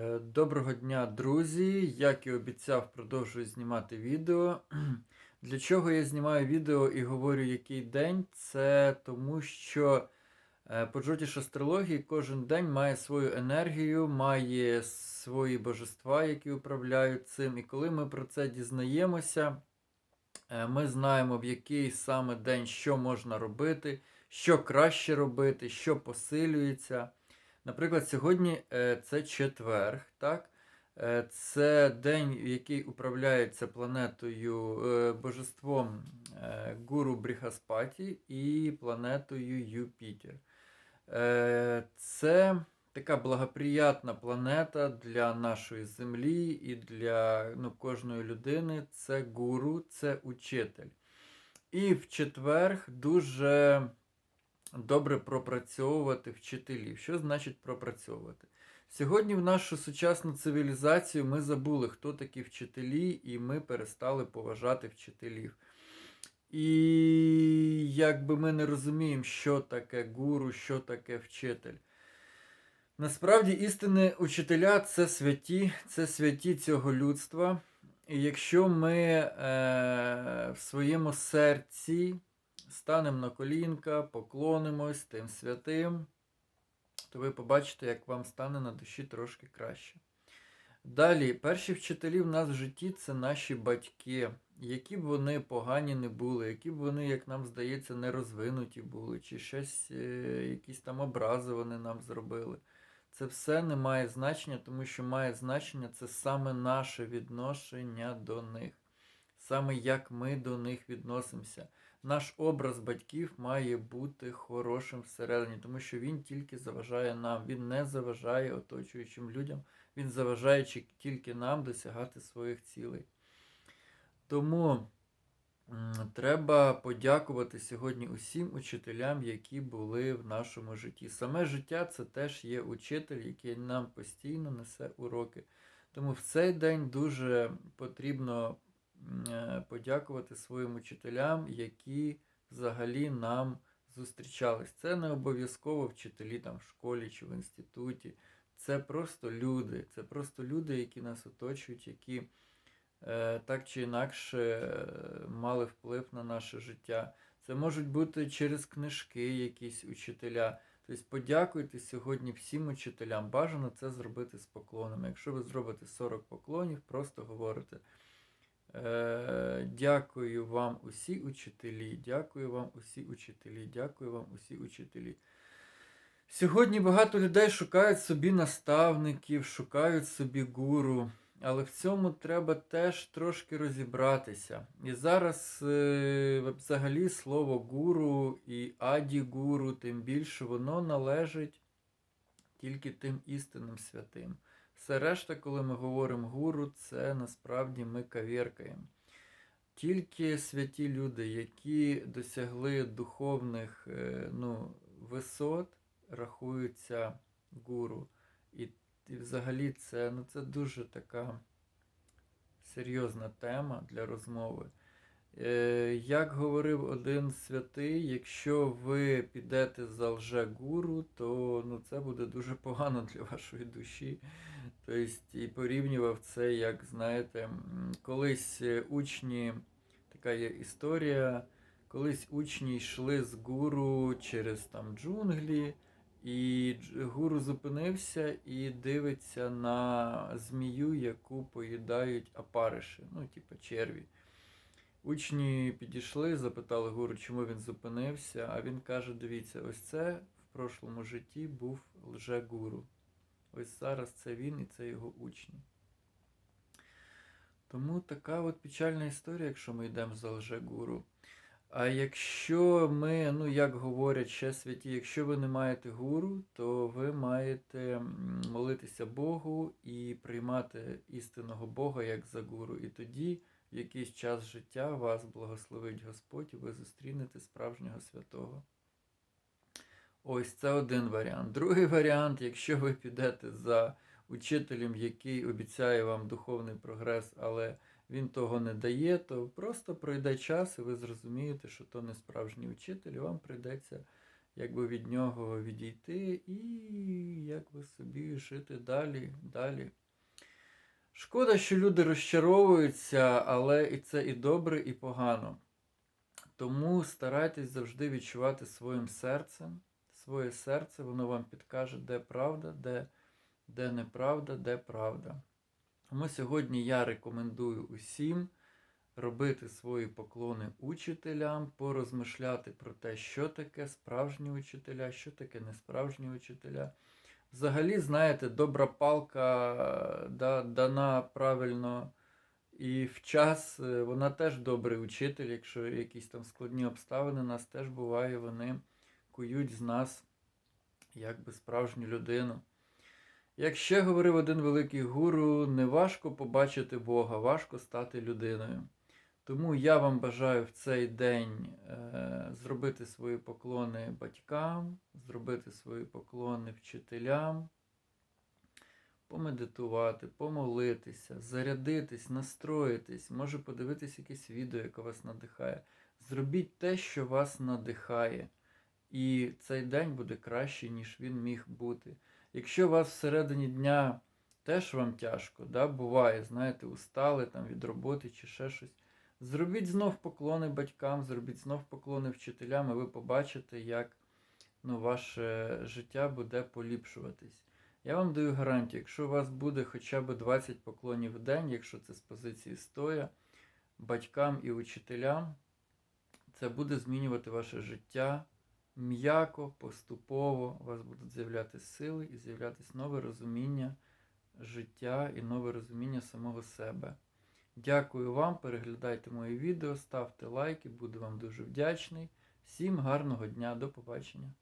Е, Доброго дня, друзі! Як і обіцяв, продовжую знімати відео. Для чого я знімаю відео і говорю, який день? Це тому, що е, по джотіш астрології кожен день має свою енергію, має свої божества, які управляють цим. І коли ми про це дізнаємося, е, ми знаємо, в який саме день що можна робити, що краще робити, що посилюється. Наприклад, сьогодні е, це четверг, так? Е, Це день, який управляється планетою е, божеством Гуру Бріхаспаті і планетою Юпітер. Це така благоприятна планета для нашої землі і для ну, кожної людини. Це гуру, це учитель. І в четверг дуже добре пропрацьовувати вчителів. Що значить пропрацьовувати? Сьогодні в нашу сучасну цивілізацію ми забули, хто такі вчителі, і ми перестали поважати вчителів. І якби ми не розуміємо, що таке гуру, що таке вчитель. Насправді істинні учителя це святі, це святі цього людства. І якщо ми е, в своєму серці станемо на колінка, поклонимось тим святим, то ви побачите, як вам стане на душі трошки краще. Далі, перші вчителі в нас в житті це наші батьки, які б вони погані не були, які б вони, як нам здається, не розвинуті були, чи щось, е, якісь там образи вони нам зробили. Це все не має значення, тому що має значення це саме наше відношення до них, саме як ми до них відносимося. Наш образ батьків має бути хорошим всередині, тому що він тільки заважає нам, він не заважає оточуючим людям, він заважає тільки нам досягати своїх цілей. Тому треба подякувати сьогодні усім учителям, які були в нашому житті. Саме життя це теж є учитель, який нам постійно несе уроки. Тому в цей день дуже потрібно подякувати своїм учителям, які взагалі нам зустрічались. Це не обов'язково вчителі там в школі чи в інституті. Це просто люди. Це просто люди, які нас оточують, які е, так чи інакше е, мали вплив на наше життя. Це можуть бути через книжки якісь учителя. Тобто подякуйте сьогодні всім учителям. Бажано це зробити з поклонами. Якщо ви зробите 40 поклонів, просто говорите. Е, Дякую вам усі учителі, дякую вам усі учителі, дякую вам усі учителі. Сьогодні багато людей шукають собі наставників, шукають собі гуру, але в цьому треба теж трошки розібратися. І зараз е, взагалі слово гуру і аді-гуру, тим більше воно належить тільки тим істинним святим. Все решта, коли ми говоримо гуру, це насправді ми кавіркаємо. Тільки святі люди, які досягли духовних е, ну, висот, рахуються гуру. І, і взагалі це, ну, це дуже така серйозна тема для розмови. Е, Як говорив один святий, якщо ви підете за лже-гуру, то ну, це буде дуже погано для вашої душі. Тобто, і порівнював це, як знаєте, колись е, учні, така є історія, колись учні йшли з гуру через там джунглі, і гуру зупинився і дивиться на змію, яку поїдають апариші, ну, типу черві. Учні підійшли, запитали гуру, чому він зупинився, а він каже: дивіться, ось це в прошлому житті був лже-гуру. Ось зараз це він і це його учні. Тому така от печальна історія, якщо ми йдемо за лже-гуру. А якщо ми, ну як говорять ще святі, якщо ви не маєте гуру, то ви маєте молитися Богу і приймати істинного Бога як за гуру. І тоді якийсь час життя вас благословить Господь, і ви зустрінете справжнього святого. Ось це один варіант. Другий варіант, якщо ви підете за учителем, який обіцяє вам духовний прогрес, але він того не дає, то просто пройде час, і ви зрозумієте, що то не справжній учитель, і вам прийдеться якби від нього відійти і якби собі жити далі, далі. Шкода, що люди розчаровуються, але і це і добре, і погано. Тому старайтесь завжди відчувати своїм серцем. Своє серце, воно вам підкаже, де правда, де, де неправда, де правда. Тому сьогодні я рекомендую усім робити свої поклони учителям, порозмишляти про те, що таке справжні учителя, що таке несправжні учителя. Взагалі, знаєте, добра палка да, дана правильно і в час, е, вона теж добрий учитель, якщо якісь там складні обставини, нас теж буває, вони кують з нас якби справжню людину. Як ще говорив один великий гуру, не важко побачити Бога, важко стати людиною. Тому я вам бажаю в цей день е, зробити свої поклони батькам, зробити свої поклони вчителям, помедитувати, помолитися, зарядитись, настроїтись, може подивитись якесь відео, яке вас надихає. Зробіть те, що вас надихає. І цей день буде кращий, ніж він міг бути. Якщо у вас всередині дня теж вам тяжко, да, буває, знаєте, устали там від роботи чи ще щось. Зробіть знов поклони батькам, зробіть знов поклони вчителям, і ви побачите, як ну, ваше життя буде поліпшуватись. Я вам даю гарантію, якщо у вас буде хоча б 20 поклонів в день, якщо це з позиції стоя, батькам і учителям, це буде змінювати ваше життя м'яко, поступово. У вас будуть з'являтися сили і з'являтися нове розуміння життя і нове розуміння самого себе. Дякую вам, переглядайте мої відео, ставте лайки, буду вам дуже вдячний. Всім гарного дня, до побачення.